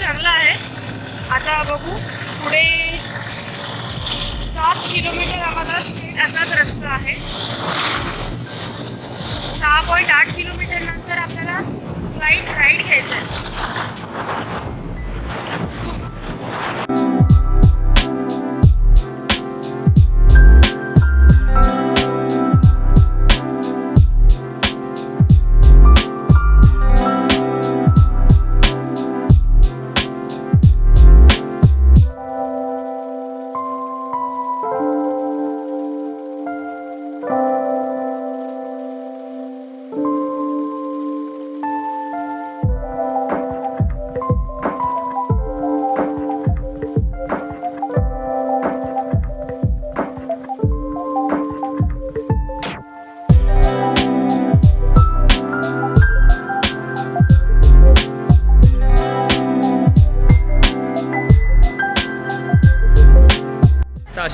चांगला आहे. आता बघू पुढे सात किलोमीटर आम्हाला असाच रस्ता आहे. सहा पॉईंट आठ किलोमीटर नंतर आपल्याला राईट राईट घ्यायचं आहे.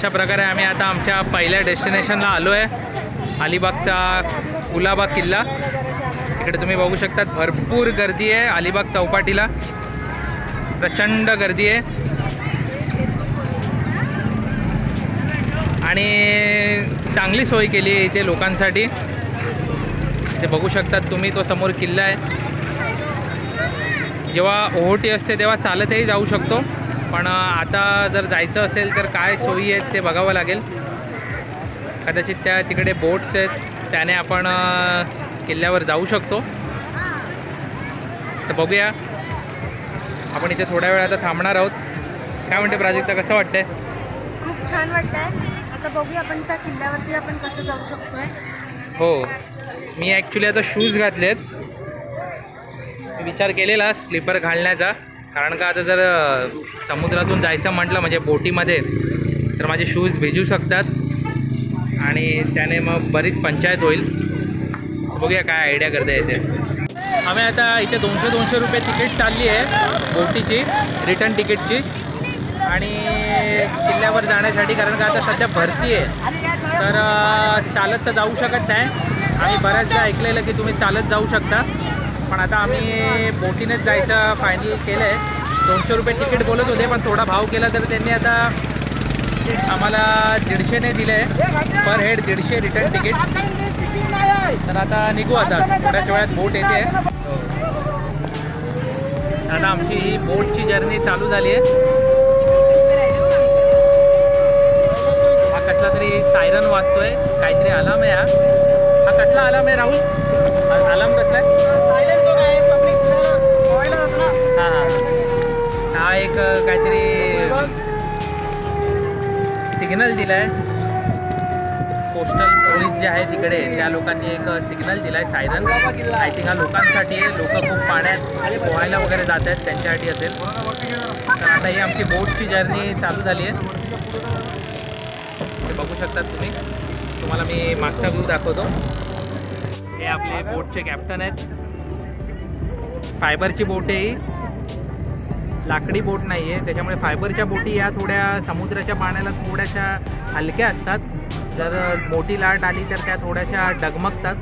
अशा प्रकारे आम्ही आता आमच्या पहिल्या डेस्टिनेशनला आलो आहे अलिबागचा कुलाबाग किल्ला. इकडे तुम्ही बघू शकतात भरपूर गर्दी आहे अलिबाग चौपाटीला. प्रचंड गर्दी आहे. आणि चांगली सोय केली आहे इथे लोकांसाठी. ते बघू शकतात तुम्ही तो समोर किल्ला आहे. जेव्हा ओहोटी असते तेव्हा चालतही जाऊ शकतो. पण आता जर जायचं असेल तर काय सोयी आहेत ते बघावं लागेल. कदाचित त्या तिकडे बोट्स आहेत त्याने आपण किल्ल्यावर जाऊ शकतो. तर बघूया. आपण इथे थोड्या वेळ आता थांबणार आहोत. काय म्हणते प्राजक्ता कसं वाटतंय? खूप छान वाटतंय. आता बघूया आपण त्या किल्ल्यावरती आपण कसं जाऊ शकतोय. हो. मी ॲक्च्युली आता शूज घातले आहेत विचार केलेला स्लीपर घालण्याचा. कारण का आता जर समुद्रातून जायचं म्हटलं म्हणजे बोटीमध्ये तर माझे शूज भिजू शकतात. आणि त्याने मग बरीच पंचायत होईल. बघूया काय आयडिया करता येते आम्ही आता इथे दोनशे दोनशे रुपये तिकीट चालली आहे बोटीची रिटर्न तिकीटची आणि किल्ल्यावर जाण्यासाठी कारण का आता सध्या भरती आहे. तर चालत तर जाऊ शकत नाही. आम्ही बऱ्याचदा ऐकलेलं की तुम्ही चालत जाऊ शकता. पण आता आम्ही बोटीनेच जायचं फायनल केलं आहे दोनशे रुपये तिकीट बोलत होते पण थोडा भाव केला तर त्यांनी आता आम्हाला दीडशेने दिलं आहे पर हेड दीडशे रिटर्न तिकीट तर आता निघू आता. थोड्याच वेळात बोट येते. आता आमची ही बोटची जर्नी चालू झाली आहे. हा कसला तरी सायरन वाजतोय. काहीतरी आलाम आहे हा. कसला आलाम आहे राहुल? आलम कसला हा. हा एक काहीतरी सिग्नल दिलाय. कोस्टल पोलीस जे आहे तिकडे त्या लोकांनी एक सिग्नल दिलाय सायरन आय थिंक हा लोकांसाठी आहे लोक खूप पाण्यात पोहायला वगैरे जात आहेत त्यांच्यासाठी असेल. तर आता ही आमची बोटची जर्नी चालू झाली आहे. बघू शकतात तुम्ही. तुम्हाला मी मागचा व्ह्यू दाखवतो. हे आपले बोटचे कॅप्टन आहेत. फायबरची बोट आहे ही. लाकडी बोट नाही आहे त्याच्यामुळे फायबरच्या बोटी या थोड्या समुद्राच्या पाण्याला थोड्याशा हलक्या असतात. जर मोठी लाट आली तर त्या थोड्याशा डगमगतात.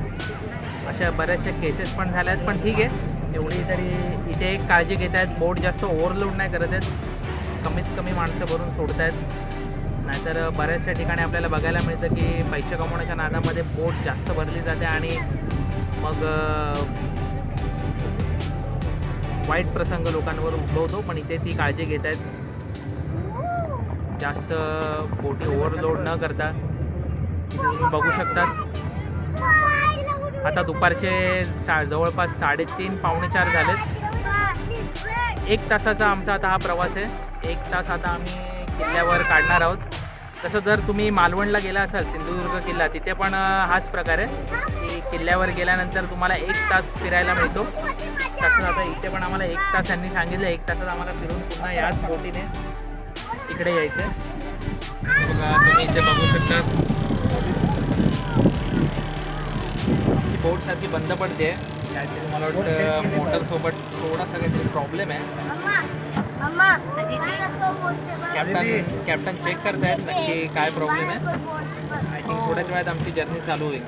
अशा बऱ्याचशा केसेस पण झाल्या आहेत पण ठीक आहे. एवढी तरी इथे एक काळजी घेत आहेत बोट जास्त ओव्हरलोड नाही करत आहेत. कमीत कमी माणसं भरून सोडत आहेत नाहीतर बऱ्याचशा ठिकाणी आपल्याला बघायला मिळतं की पैसे कमवण्याच्या नादामध्ये बोट जास्त भरली जाते आणि मग वाईट प्रसंग लोकांवर उद्भवतो पण इथे ती काळजी घेत आहेत. जास्त बोटी ओव्हरलोड न करता तुम्ही बघू शकतात. आता दुपारचे सा जवळपास साडेतीन पावणे चार झालेत. एक तासाचा आमचा आता हा प्रवास आहे. एक तास आता आम्ही किल्ल्यावर काढणार आहोत. तसं जर तुम्ही मालवणला गेला असाल सिंधुदुर्ग किल्ला तिथे पण हाच प्रकार आहे. की किल्ल्यावर गेल्यानंतर तुम्हाला एक तास फिरायला मिळतो. तसं आता इथे पण आम्हाला एक तास यांनी सांगितलं. एक तासात आम्हाला फिरून पुन्हा याच बोटीने इकडे यायचं तुम्ही इथे बघू शकता. बोट सारखी बंद पडते. मला वाटतं मोटरसोबत थोडासा काहीतरी प्रॉब्लेम आहे. कॅप्टन कॅप्टन चेक करतायत नक्की काय प्रॉब्लेम आहे. आय थिंक थोड्याच वेळात आमची जर्नी चालू होईल.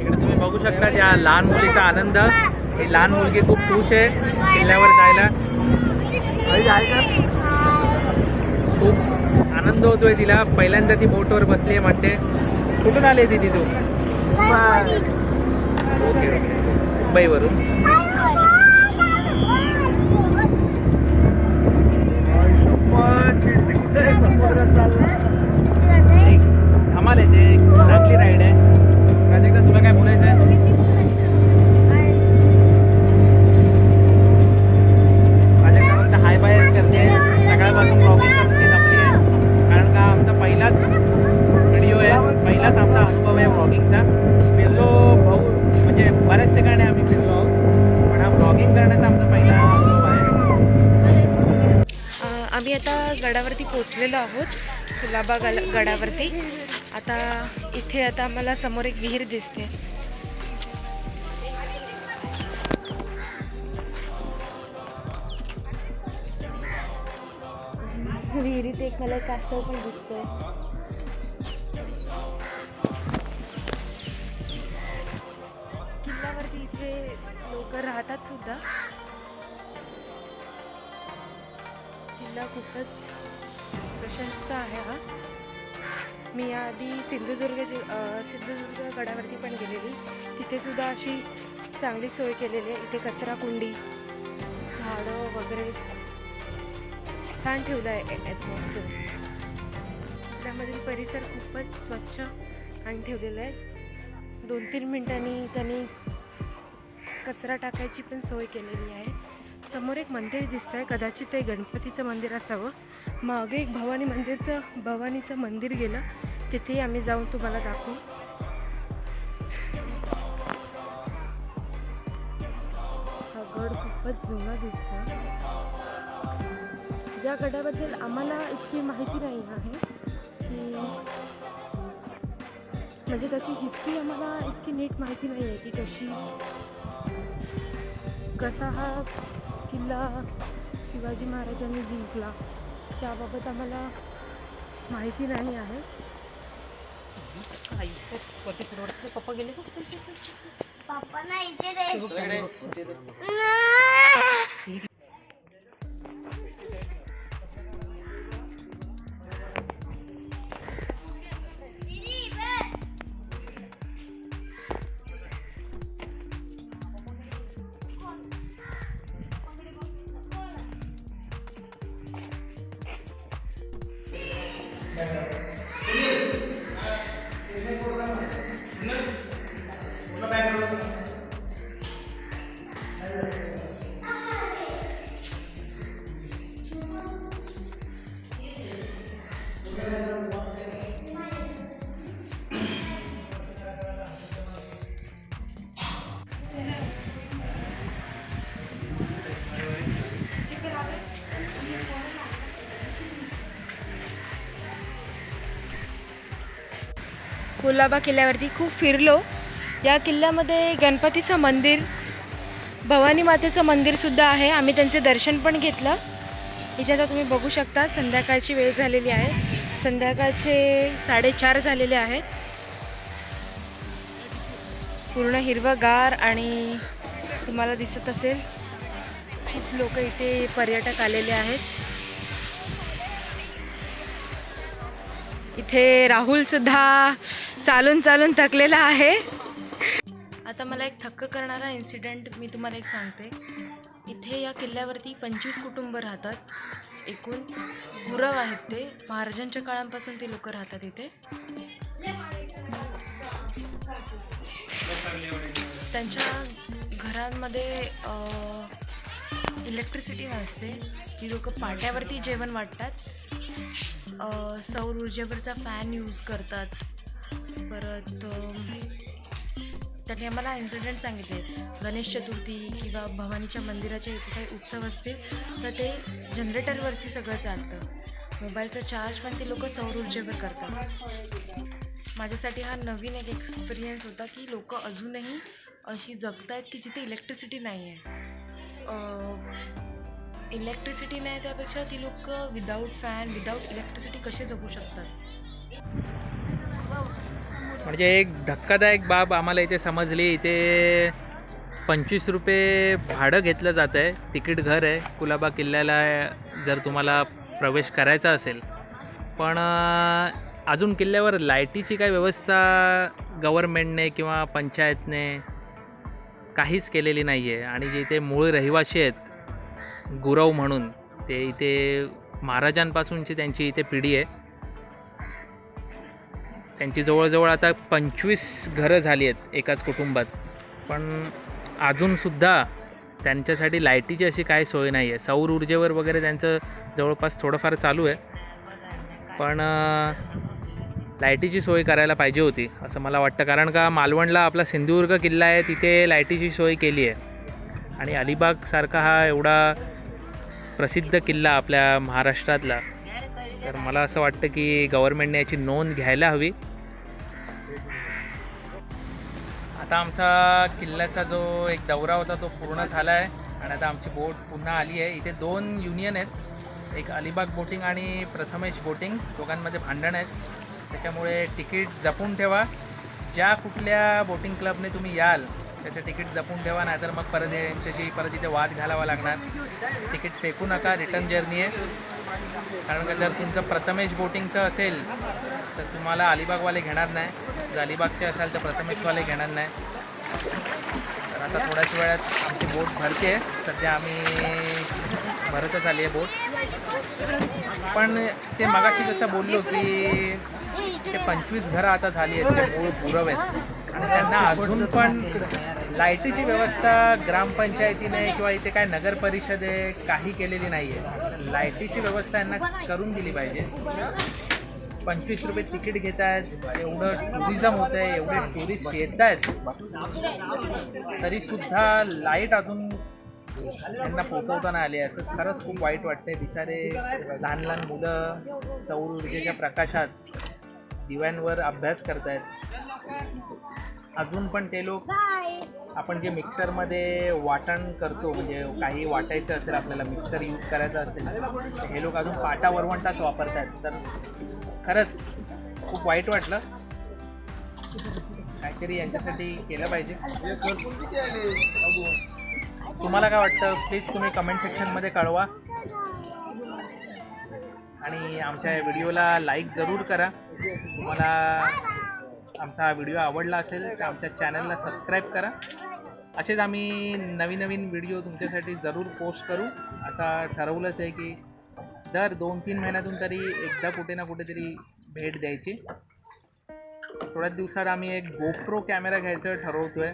इकडे तुम्ही बघू शकता या लहान मुलीचा आनंद. ही लहान मुलगी खूप खुश आहे. किल्ल्यावर जायला. खूप आनंद होतोय तिला. पहिल्यांदा ती बोटवर बसली आहे म्हणते कुठून आली ती तू ओके ओके मुंबईवरून एक धमाल आहे ते. चांगली राईड आहे. प्राजक्ता तुला काय बोलायचं आहे प्राजक्ता फक्त हाय बाय करते. सकाळपासून प्रॉब्लेम करून ती जमली आहे. कारण का आमचा पहिलाच व्हिडिओ आहे पहिलाच आमचा अनुभव आहे ब्लॉगिंगचा फिरलो भाऊ म्हणजे बऱ्याच ठिकाणी आम्ही फिरलो आहोत पण हा ब्लॉगिंग करण्याचा आमचा पहिला अनुभव आहे अ, आम्ही आता गडावरती पोचलेलो आहोत कुलाबा गल गडावरती. आता इथे आता आम्हाला समोर एक विहीर दिसते. विहिरीत एक मला एक कासव पण दिसतोय. किल्ल्यावरती इथे लोक राहतात सुद्धा. किल्ला खूपच प्रशस्त आहे हा. मी याआधी सिंधुदुर्ग जि सिंधुदुर्ग गडावरती पण गेलेली. तिथेसुद्धा अशी चांगली सोय केलेली आहे. इथे कचरा कुंडी झाडं वगैरे छान ठेवलं आहे ॲटमॉस्फिअर त्यामधील परिसर खूपच स्वच्छ आणि ठेवलेला आहे दोन तीन मिनटांनी त्यांनी कचरा टाकायची पण सोय केलेली आहे. समोर एक मंदिर दिसत आहे कदाचित ते गणपतीचं मंदिर असावं. मागे एक भवानी मंदिरचं भवानीचं मंदिर गेलं. तिथेही आम्ही जाऊन तुम्हाला दाखवू. हा गड खूपच जुना दिसतो या गडाबद्दल आम्हाला इतकी माहिती नाही आहे की म्हणजे त्याची हिस्ट्री आम्हाला इतकी नीट माहिती नाही आहे की कशी कसा हा किल्ला शिवाजी महाराजांनी जिंकला. त्याबाबत आम्हाला माहिती नाही आहे. पप्पा गेले पप्पा नाही कुलाबा किल्ल्यावरती खूप फिरलो. या किल्ल्यामध्ये गणपतीचं मंदिर भवानी मातेचं मंदिरसुद्धा आहे. आम्ही त्यांचे दर्शन पण घेतलं. इथे आता तुम्ही बघू शकता संध्याकाळची वेळ झालेली आहे. संध्याकाळचे साडेचार झालेले आहेत पूर्ण हिरवंगार आणि तुम्हाला दिसत असेल खूप लोक इथे पर्यटक आलेले आहेत. इथे राहुलसुद्धा चालून चालून थकलेला आहे. आता मला एक थक्क करणारा इन्सिडेंट मी तुम्हाला एक सांगते. इथे या किल्ल्यावरती पंचवीस कुटुंब राहतात. एकूण गुरव आहेत ते. महाराजांच्या काळांपासून ते लोक राहतात इथे. त्यांच्या घरांमध्ये इलेक्ट्रिसिटी नसते. ती लोक पाट्यावरती जेवण वाटतात. सौर ऊर्जेवरचा फॅन यूज करतात. परत त्यांनी आम्हाला इन्सिडेंट सांगितले. गणेश चतुर्थी किंवा भवानीच्या मंदिराचे इथे काही उत्सव असतील तर ते जनरेटरवरती सगळं चालतं. मोबाईलचा चार्ज पण ते लोक सौर ऊर्जेवर करतात. माझ्यासाठी हा नवीन एक एक्सपिरियन्स होता की लोक अजूनही अशी जगत आहेत की जिथे इलेक्ट्रिसिटी नाही आहे इलेक्ट्रिसिटी नाही त्यापेक्षा ती लोक विदाऊट फॅन विदाऊट इलेक्ट्रिसिटी कसे जगू शकतात? म्हणजे एक धक्कादायक बाब आम्हाला इथे समजली. इथे पंचवीस रुपये भाडं घेतलं जातं आहे. तिकीट घर आहे. कुलाबा किल्ल्याला जर तुम्हाला प्रवेश करायचा असेल. पण अजून किल्ल्यावर लाईटीची काही व्यवस्था गव्हर्मेंटने किंवा पंचायतने काहीच केलेली नाही आहे आणि जे इथे मूळ रहिवासी आहेत गुरव म्हणून. ते इथे महाराजांपासूनची त्यांची इथे पिढी आहे. त्यांची जवळजवळ आता पंचवीस घरं झाली आहेत एकाच कुटुंबात. पण अजूनसुद्धा त्यांच्यासाठी लाईटीची अशी काही सोय नाही आहे. सौर ऊर्जेवर वगैरे त्यांचं जवळपास थोडंफार चालू आहे. पण लायटीची लाईटीची सोय करायला पाहिजे होती असं मला वाटतं. कारण का मालवणला आपला सिंधुदुर्ग किल्ला आहे तिथे लाईटीची सोय केली आहे. आणि अलिबागसारखा हा एवढा प्रसिद्ध किल्ला आपल्या महाराष्ट्रातला. तर मला असं वाटतं की गव्हर्मेंटने याची नोंद घ्यायला हवी. आता आमचा किल्ल्याचा जो एक दौरा होता तो पूर्ण झाला आहे आणि आता आमची बोट पुन्हा आली आहे. इथे दोन युनियन आहेत. एक अलिबाग बोटिंग आणि प्रथमेश बोटिंग. दोघांमध्ये भांडण आहेत. त्याच्यामुळे तिकीट जपून ठेवा. ज्या कुठल्या बोटिंग क्लबने तुम्ही याल त्याचं तिकीट जपून ठेवा नाहीतर मग परत यांच्याशी परत इथे वाद घालावा लागणार. तिकीट फेकू नका रिटर्न जर्नी आहे. कारण का जर तुमचं प्रथमेश बोटिंगचं असेल तर तुम्हाला अलिबागवाले घेणार नाही. जर अलिबागचे असाल तर प्रथमेशवाले घेणार नाही. तर आता थोड्याच वेळात आमची बोट भरते. सध्या आम्ही भरतच आली आहे बोट. पण ते मगाशी जसं बोललो की ते पंचवीस घरं आता झाली आहेत ते मूळ आहेत. आणि त्यांना अजून पण लाईटीची व्यवस्था ग्रामपंचायतीने किंवा इथे काय नगर परिषदे काही केलेली नाही आहे लाईटीची व्यवस्था यांना करून दिली पाहिजे. पंचवीस रुपये तिकीट घेत आहेत एवढं टुरिझम होत आहे एवढे टुरिस्ट येत आहेत तरीसुद्धा लाइट अजून त्यांना पोचवताना आली आहे. असं खरंच खूप वाईट वाटतंय. बिचारे लहान लहान मुलं सौर ऊर्जेच्या प्रकाशात दिव्यांवर अभ्यास करतायत. अजून पण ते लोक आपण जे मिक्सरमध्ये वाटण करतो म्हणजे काही वाटायचं असेल आपल्याला मिक्सर यूज करायचा असेल तर हे लोक अजून पाटा वरवंटाच वापरत आहेत तर खरंच खूप वाईट वाटलं. काहीतरी यांच्यासाठी केलं पाहिजे. तुम्हाला काय वाटतं? प्लीज तुम्ही कमेंट सेक्शनमध्ये कळवा. आणि आमच्या व्हिडिओला लाईक जरूर करा. तुम्हाला आमचा हा व्हिडिओ आवडला असेल तर आमच्या चॅनलला सबस्क्राईब करा. असेच आम्ही नवीन नवीन व्हिडिओ तुमच्यासाठी जरूर पोस्ट करू. आता ठरवलंच आहे की दर दोन तीन महिन्यातून तरी एकदा कुठे ना कुठेतरी भेट द्यायची. थोड्याच दिवसात आम्ही एक गोप्रो कॅमेरा घ्यायचं ठरवतो आहे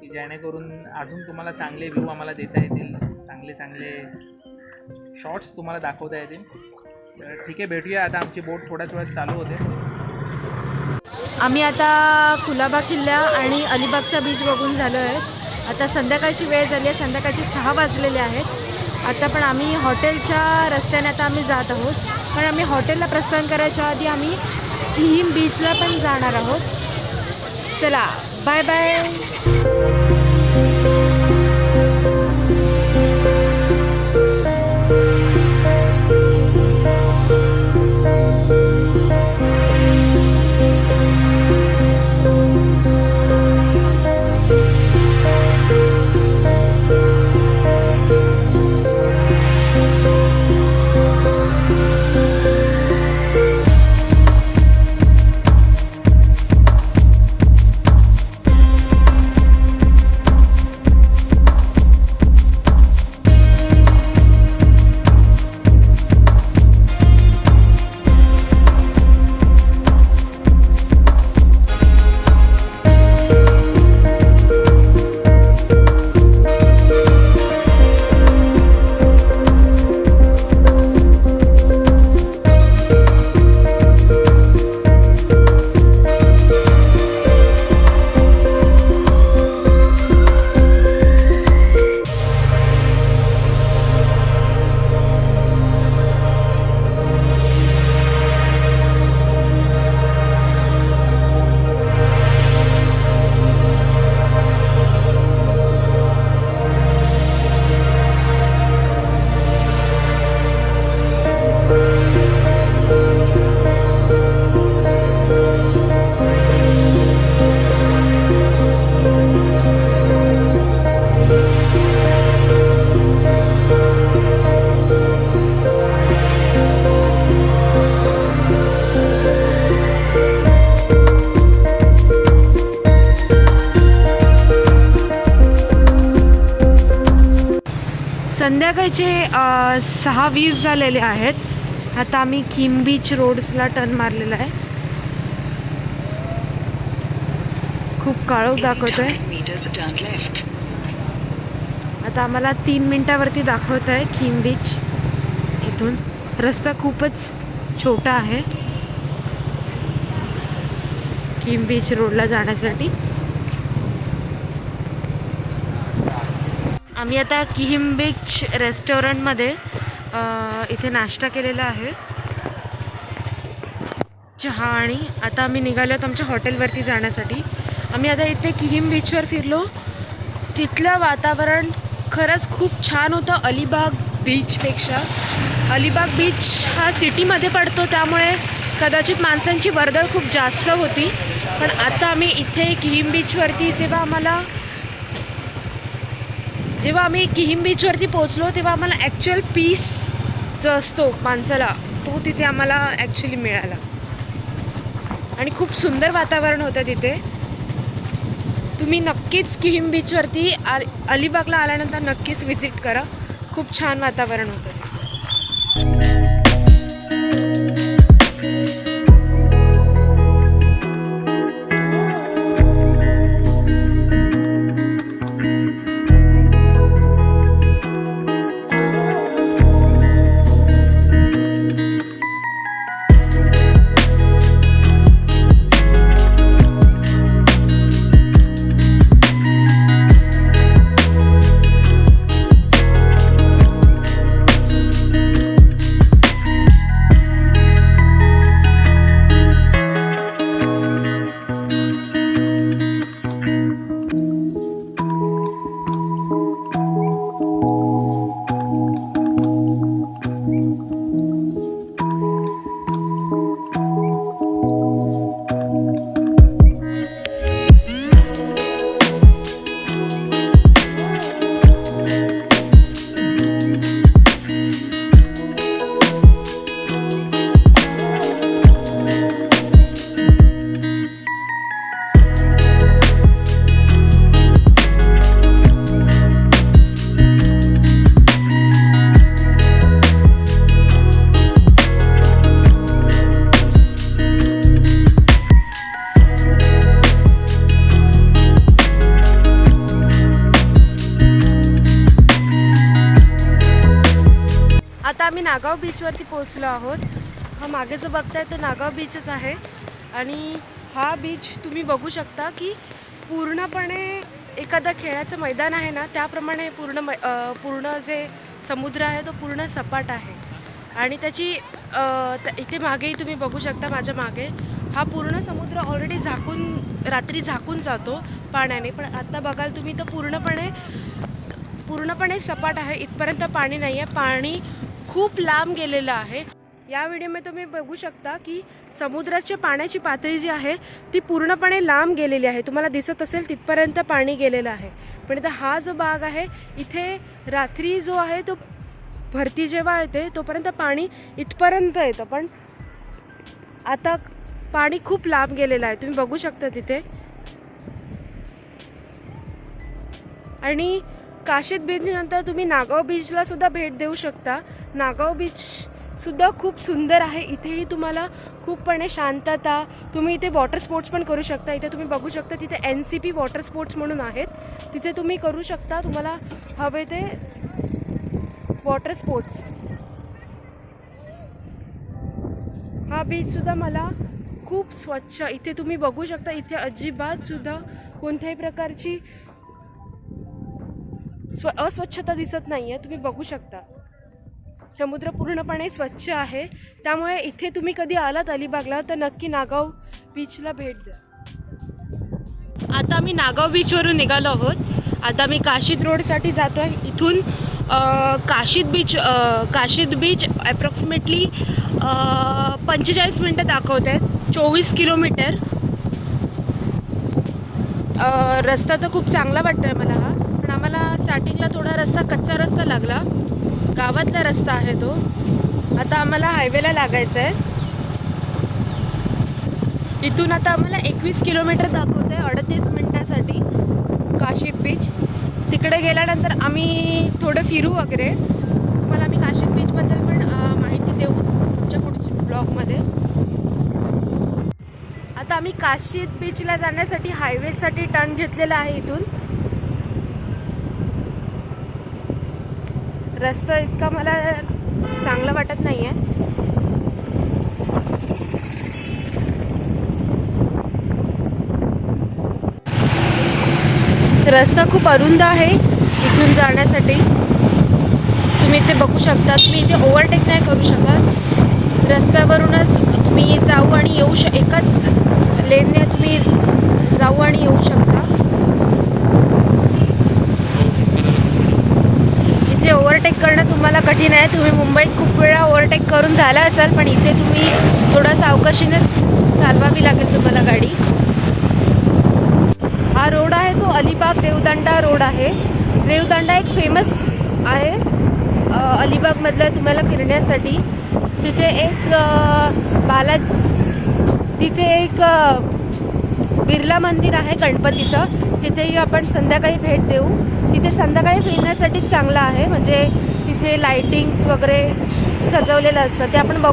की जेणेकरून अजून तुम्हाला चांगले व्ह्यू आम्हाला देता येतील. चांगले चांगले शॉर्ट्स तुम्हाला दाखवता येतील. तर ठीक आहे भेटूया. आता आमची बोट थोड्याच वेळात चालू होते. आम्ही आता कुलाबा किल्ला आणि अलिबागचा बीच बघून झालो आहे आता संध्याकाळची वेळ झाली आहे संध्याकाळचे सहा वाजलेले आहेत. आता पण आम्ही हॉटेलच्या रस्त्याने आता आम्ही जात आहोत. पण आम्ही हॉटेलला प्रस्थान करायच्या आधी आम्ही थीम बीचला पण जाणार आहोत. चला बाय बाय सहा वीस झालेले आहेत. आता आम्ही किम बीच रोड्सला टर्न मारलेला आहे. खूप काळोख दाखवतोय. 10 meters turn left. आता आम्हाला तीन मिनटावरती दाखवत आहे किम बीच इथून. रस्ता खूपच छोटा आहे. किम बीच रोडला जाण्यासाठी. आम्ही आता किहिम बीच रेस्टॉरंटमध्ये इथे नाश्ता केलेला आहे. चहा आणि आता आम्ही निघालो आहोत आमच्या हॉटेलवरती जाण्यासाठी. आम्ही आता इथे किहिम बीचवर फिरलो. तिथलं वातावरण खरंच खूप छान होतं अलिबाग बीचपेक्षा. अलिबाग बीच हा सिटीमध्ये पडतो त्यामुळे कदाचित माणसांची वर्दळ खूप जास्त होती. पण आता आम्ही इथे किहिम बीचवरती जेव्हा आम्हाला जेव्हा आम्ही किहिम बीचवरती पोचलो तेव्हा आम्हाला ॲक्च्युअल पीस जो असतो माणसाला तो तिथे आम्हाला ॲक्च्युली मिळाला. आणि खूप सुंदर वातावरण होतं तिथे. तुम्ही नक्कीच किहिम बीचवरती आ अलिबागला आल्यानंतर नक्कीच व्हिजिट करा. खूप छान वातावरण होतं. नागाव बीचवरती पोहोचलो आहोत. हा मागे जो बघताय तो नागाव बीचच आहे. आणि हा बीच तुम्ही बघू शकता की पूर्णपणे एखादा खेळाचं मैदान आहे ना त्याप्रमाणे पूर्ण मै पूर्ण जे समुद्र आहे तो पूर्ण सपाट आहे. आणि त्याची इथे मागेही तुम्ही बघू शकता माझ्या मागे. हा पूर्ण समुद्र ऑलरेडी झाकून रात्री झाकून जातो पाण्याने. पण आत्ता बघाल तुम्ही तर पूर्णपणे पूर्णपणे सपाट आहे. इथपर्यंत पाणी नाही आहे पाणी खूप लांब गेलेलं आहे. या व्हिडिओमध्ये तुम्ही बघू शकता की समुद्राच्या पाण्याची पातळी जी आहे ती पूर्णपणे लांब गेलेली आहे. तुम्हाला दिसत असेल तिथपर्यंत पाणी गेलेलं आहे. पण इथं हा जो भाग आहे इथे रात्री जो आहे तो भरती जेव्हा येते तोपर्यंत पाणी इथपर्यंत येतं. पण आता पाणी खूप लांब गेलेलं आहे. तुम्ही बघू शकता तिथे. आणि काशीद बीचनंतर तुम्ही नागाव बीचला सुद्धा भेट देऊ शकता. नागाव बीच सुद्धा खूप सुंदर आहे. इथेही तुम्हाला खूपपणे शांतता तुम्ही इथे वॉटर स्पोर्ट्स पण करू शकता. इथे तुम्ही बघू शकता तिथे N C P water sports म्हणून आहेत. तिथे तुम्ही करू शकता तुम्हाला हवे ते वॉटर स्पोर्ट्स हा बीचसुद्धा मला खूप स्वच्छ इथे तुम्ही बघू शकता इथे अजिबातसुद्धा कोणत्याही प्रकारची स्व अस्वच्छता दिसत नाही आहे तुम्ही बघू शकता. समुद्र पूर्णपणे स्वच्छ आहे. त्यामुळे इथे तुम्ही कधी आलात अलिबागला तर नक्की नागाव बीचला भेट द्या. आता आम्ही नागाव बीचवरून निघालो आहोत. आता मी काशीद रोडसाठी जातो आहे इथून Kashid beach Kashid beach approximately पंचेचाळीस मिनटं दाखवत. आहेत चोवीस किलोमीटर. रस्ता तर खूप चांगला वाटतो आहे मला. हा आम्हाला स्टार्टिंगला थोडा रस्ता कच्चा रस्ता लागला. गावातला रस्ता आहे तो. आता आम्हाला हायवेला लागायचं आहे इथून आता आम्हाला एकवीस किलोमीटर दाखवतं आहे अडतीस मिनटासाठी काशीद बीच तिकडे गेल्यानंतर आम्ही थोडं फिरू वगैरे. तुम्हाला आम्ही काशीद बीचबद्दल पण माहिती देऊच आमच्या पुढच्या ब्लॉगमध्ये आता आम्ही काशीद बीचला जाण्यासाठी हायवेसाठी टर्न घेतलेला आहे इथून. रस्ता इतका मला चांगला वाटत नाही आहे रस्ता खूप अरुंद आहे इथून जाण्यासाठी. तुम्ही इथे बघू शकता तुम्ही इथे ओव्हरटेक नाही करू शकत. रस्त्यावरूनच तुम्ही जाऊ आणि येऊ श एकाच लेनने तुम्ही जाऊ आणि येऊ शकता इथे ओव्हरटेक माहिती नाही तुम्ही मुंबईत खूप वेळा ओव्हरटेक करून झाला असाल पण इथे तुम्ही थोडा सावकाशीनेच चालवावी लागेल तुम्हाला गाडी. हा रोड आहे तो अलिबाग देवदांडा रोड आहे. देवदंडा एक फेमस आहे. अलिबागमधला अलिबागमधलं तुम्हाला फिरण्यासाठी. तिथे एक बाला तिथे एक बिर्ला मंदिर आहे गणपतीचं. तिथेही आपण संध्याकाळी भेट देऊ. तिथे संध्याकाळी फिरण्यासाठी चांगलं आहे. म्हणजे तिथे लाइटिंग्स वगैरे सजवलेलं असतं ते आपण बघ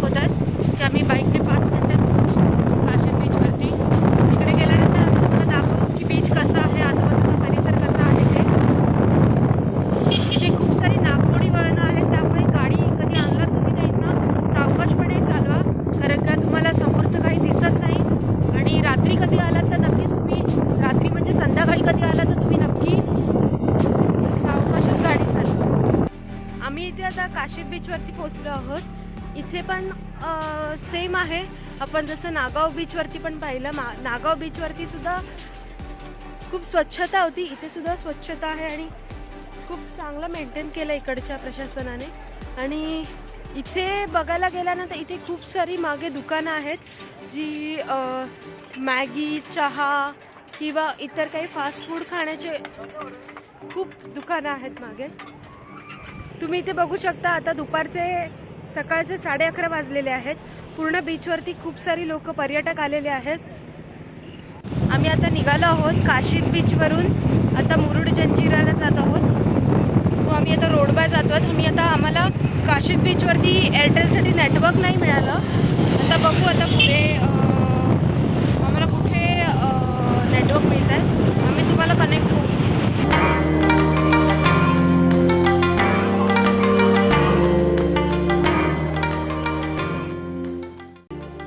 पाच मिनटं दाखवतात की आम्ही आपण जसं नागाव बीचवरती पण पाहिलं मा नागाव बीचवरती सुद्धा खूप स्वच्छता होती. इथे सुद्धा स्वच्छता आहे आणि खूप चांगलं मेंटेन केलं इकडच्या प्रशासनाने. आणि इथे बघायला गेल्यानंतर इथे खूप सारी मागे दुकानं आहेत जी मॅगी चहा किंवा इतर काही फास्ट फूड खाण्याचे खूप दुकानं आहेत मागे. तुम्ही इथे बघू शकता आता दुपारचे सकाळचे साडे अकरा वाजलेले आहेत. पूर्ण बीचवरती खूप सारी लोक पर्यटक आलेले आहेत. आम्ही आता निघालो आहोत काशीद बीचवरून आता मुरुड जंजिराला जात आहोत. सो आम्ही आता रोड बाय जातो आहोत. आम्ही आता आम्हाला काशीद बीचवरती एअरटेलसाठी नेटवर्क नाही मिळालं. आता बघू आता पुढे आम्हाला कुठे नेटवर्क मिळतं आम्ही तुम्हाला कनेक्ट